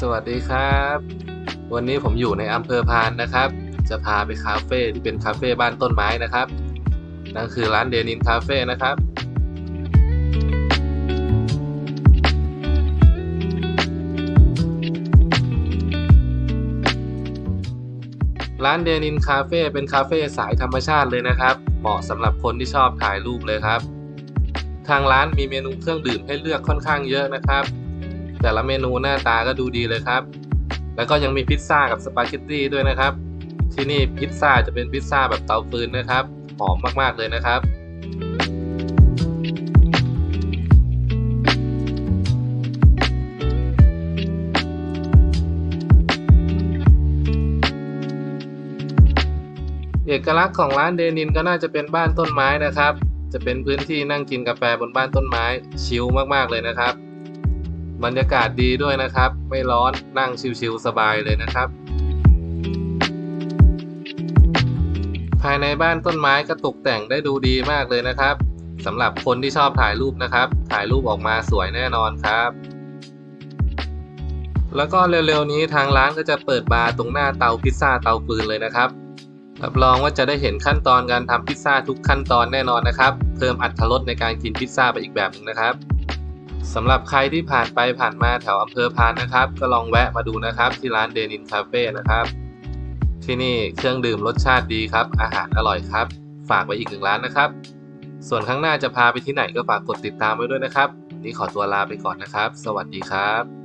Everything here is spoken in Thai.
สวัสดีครับ วันนี้ผมอยู่ในอำเภอพานนะครับ จะพาไปคาเฟ่ที่เป็นคาเฟ่บ้านต้นไม้นะครับ นั่นคือร้านเดนินคาเฟ่นะครับร้านเดนินคาเฟ่เป็นคาเฟ่สายธรรมชาติเลยนะครับ เหมาะสำหรับคนที่ชอบถ่ายรูปเลยครับ ทางร้านมีเมนูเครื่องดื่มให้เลือกค่อนข้างเยอะนะครับ แต่ละเมนูหน้าตาก็ดูดีเลยครับ แล้วก็ยังมีพิซซ่ากับสปาเกตตี้ด้วยนะครับ ที่นี่พิซซ่าจะเป็นพิซซ่าแบบเตาฟืนนะครับ หอมมากๆเลยนะครับเอกลักษณ์ของร้านเดนินก็น่าจะเป็นบ้านต้นไม้นะครับ จะเป็นพื้นที่นั่งกินกาแฟบนบ้านต้นไม้ชิลมากๆเลยนะครับ บรรยากาศดีด้วยนะครับ ไม่ร้อนนั่งชิลๆสบายเลยนะครับ ภายในบ้านต้นไม้ก็ตกแต่งได้ดูดีมากเลยนะครับสำหรับคนที่ชอบถ่ายรูปนะครับ ถ่ายรูปออกมาสวยแน่นอนครับแล้วก็เร็วๆนี้ทางร้านก็จะเปิดบาร์ตรงหน้าเตาพิซซ่าเตาฟืนเลยนะครับ รับรองว่าจะได้เห็นขั้นตอนการทำพิซซ่าทุกขั้นตอนแน่นอนนะครับ เพิ่มอรรรสในการกินพิซซ่าไปอีกแบบหนึ่งนะครับ สำหรับใครที่ผ่านไปผ่านมาแถวอำเภอพานนะครับ ก็ลองแวะมาดูนะครับที่ร้านเดนินคาเฟ่นะครับ ที่นี่เครื่องดื่มรสชาติดีครับ อาหารอร่อยครับ ฝากไว้อีกหนึ่งร้านนะครับ ส่วนข้างหน้าจะพาไปที่ไหนก็ฝากกดติดตามไว้ด้วยนะครับ นี่ขอตัวลาไปก่อนนะครับ สวัสดีครับ